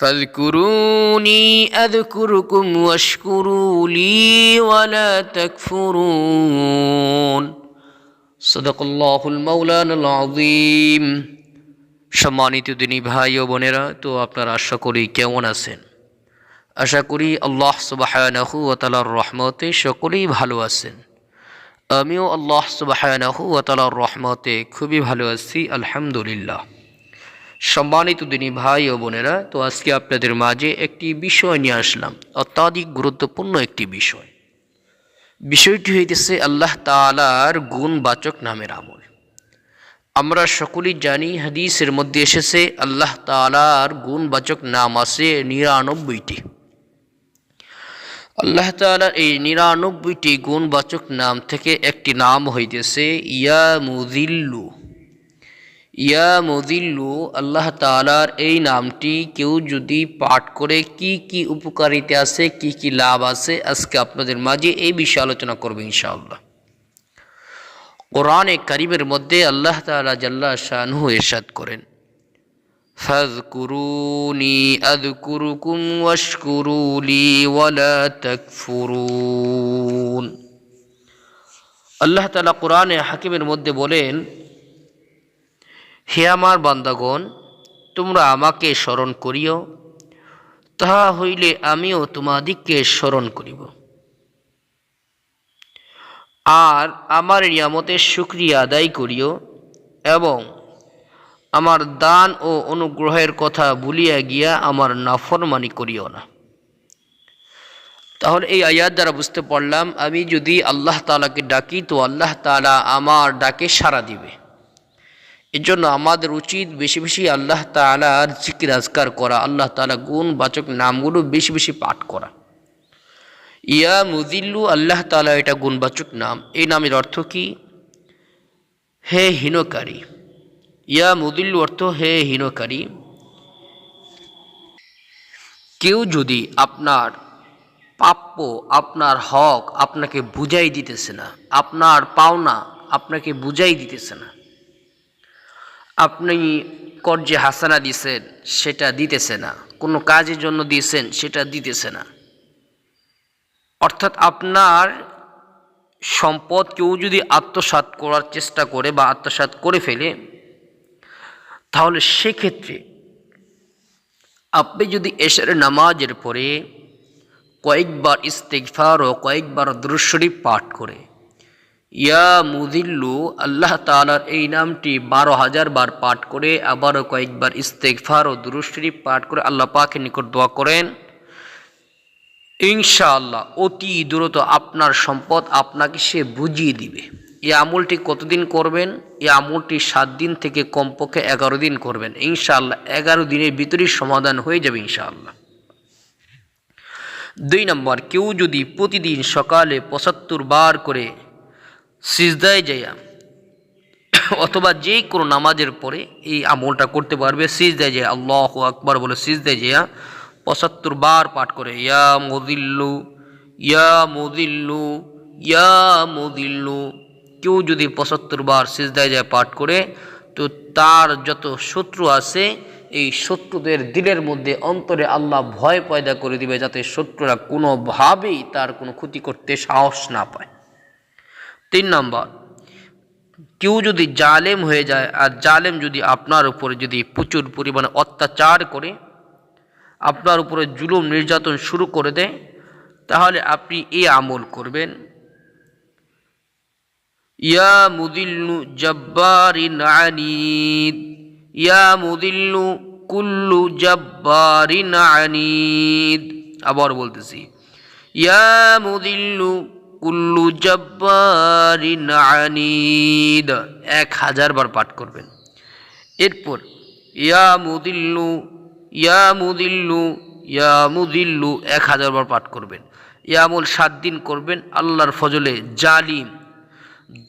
فاذكروني أذكركم واشكروا لي ولا تكفرون صدق الله المولان العظيم সম্মানিত দিনী ভাই ও বোনেরা তো আপনারা আশা করি কেমন আছেন আশা করি আল্লাহ সুবাহানাহু ও তালার রহমতে সকলেই ভালো আছেন আমিও আল্লাহ সুবাহানাহু ও তালার রহমতে খুবই ভালো আছি আলহামদুলিল্লাহ সম্মানিত দিনী ভাই ও বোনেরা, তো আজকে আপনাদের মাঝে একটি বিষয় নিয়ে আসলাম, অত্যাধিক গুরুত্বপূর্ণ একটি বিষয়। বিষয়টি হইতেছে আল্লাহ তালার গুণবাচক নামের আমল। আমরা সকলেই জানি হাদিসের মধ্যে এসেছে, আল্লাহ তালার গুণবাচক নাম আছে নিরানব্বইটি। আল্লাহ তালার এই নিরানব্বইটি গুণবাচক নাম থেকে একটি নাম হইতেছে ইয়া মুদিল্লু ইয়া মদিল্লু আল্লাহ তালার এই নামটি কেউ যদি পাঠ করে কি কি উপকারিতা আছে, কি কি লাভ আছে, আজকে আপনাদের মাঝে এই বিষয়ে আলোচনা করব ইনশাআল্লাহ। কোরআনে কারিমের মধ্যে আল্লাহ তালা জাল্লা শাহু এরশাদ করেন ফাজকুরুনি আযকুরুকুম ওয়াশকুরুলি ওয়ালা তাকফুরুন। আল্লাহ তাআলা কোরআনে হাকিমের মধ্যে বলেন হে আমার বান্দাগণ, তোমরা আমাকে স্মরণ করিও, তাহা হইলে আমিও তোমাদিগকে স্মরণ করিব। আর আমার নিয়ামতের সুক্রিয়া আদায় করিও এবং আমার দান ও অনুগ্রহের কথা ভুলিয়া গিয়া আমার নাফরমানি করিও না। তাহলে এই আয়াত দ্বারা বুঝতে পারলাম, আমি যদি আল্লাহ তালাকে ডাকি, তো আল্লাহ তালা আমার ডাকে সাড়া দিবে। এর জন্য আমাদের উচিত বেশি বেশি আল্লাহ তালার জিকির আজকার করা, আল্লাহ তালা গুণবাচক নামগুলো বেশি বেশি পাঠ করা। ইয়া মুজিল্লু আল্লাহ তালা এটা গুণবাচক নাম। এই নামের অর্থ কি? হে হীনকারী। ইয়া মুদিল্লু অর্থ হে হীনকারী। কেউ যদি আপনার প্রাপ্য, আপনার হক আপনাকে বুঝাই দিতেছে না, আপনার পাওনা আপনাকে বুঝাই দিতেছে না আপনি কর্জে হাসানা দিছেন, সেটা দিতেছে না। কোনো কাজের জন্য দিয়েছেন, সেটা দিতেছে না। অর্থাৎ আপনার সম্পদ কেউ যদি আত্মসাৎ করার চেষ্টা করে বা আত্মসাৎ করে ফেলে, তাহলে সেক্ষেত্রে আপনি যদি এসের নামাজের পরে কয়েকবার ইস্তেকফার ও কয়েকবার দ্রুশরীফ পাঠ করে ইয়া মুদিল্লু, আল্লাহ তালার এই নামটি বারো হাজার বার পাঠ করে, আবারও কয়েকবার ইস্তেকফার ও দুরুশরীফ পাঠ করে আল্লাহ পাকের নিকট দোয়া করেন। ইনশাআল্লাহ, অতি দ্রুত আপনার সম্পদ আপনাকে সে বুঝিয়ে দিবে। এই আমলটি কতদিন করবেন? এই আমলটি সাত দিন থেকে কমপক্ষে এগারো দিন করবেন। ইনশাআল্লাহ, এগারো দিনের ভিতরেই সমাধান হয়ে যাবে ইনশাআল্লাহ। দুই নম্বর, কেউ যদি প্রতিদিন সকালে পঁচাত্তর বার করে সিজদায় যাইয়া, অথবা যে কোনো নামাজের পরে এই আমলটা করতে পারবে। সিজদায় যায় আল্লাহ আকবার বলে সিজদায় যাইয়া পঁচাত্তর বার পাঠ করে, ইয়া মদিল্লু ইয়া মদিল্লু ইয়া মদিল্লু। কেউ যদি পঁচাত্তর বার সিজদায় যায় পাঠ করে, তো তার যত শত্রু আছে, এই শত্রুদের দিলের মধ্যে অন্তরে আল্লাহ ভয় পয়দা করে দিবে, যাতে শত্রুরা কোনোভাবেই তার কোনো ক্ষতি করতে সাহস না পায়। তিন নম্বর, কেউ যদি জালেম হয়ে যায় আর জালেম যদি আপনার উপরে যদি প্রচুর পরিমাণে অত্যাচার করে, আপনার উপরে জুলুম নির্যাতন শুরু করে দেয়, তাহলে আপনি এ আমল করবেন। ইয়া মুদিল্লু জব্বারিন ইয়া মুদিল্লু কুল্লু জব্বারিন আবার বলতেছি, ইয়া মুদিল্লু কুল্লু জব্বারিন এক হাজার বার পাঠ করবেন। এরপর, ইয়া মুদিল্লু ইয়া মুদিল্লু ইয়া মুদিল্লু, এক হাজার বার পাঠ করবেন। ইয়ামুল সাত দিন করবেন, আল্লাহর ফজলে জালিম।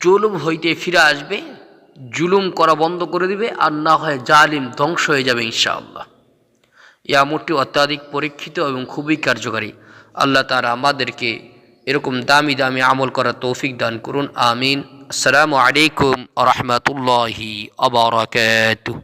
জুলুম হইতে ফিরে আসবে, জুলুম করা বন্ধ করে দিবে, আর না হয় জালিম ধ্বংস হয়ে যাবে ইনশাআল্লাহ। এই আমলটি অত্যাধিক পরীক্ষিত এবং খুবই কার্যকারী। আল্লাহ তারা আমাদেরকে এরকম দামি দামি আমল করার তৌফিক দান করুন আমিন। আসসালামু আলাইকুম রহমতুল্লাহি আবরাকাতুহ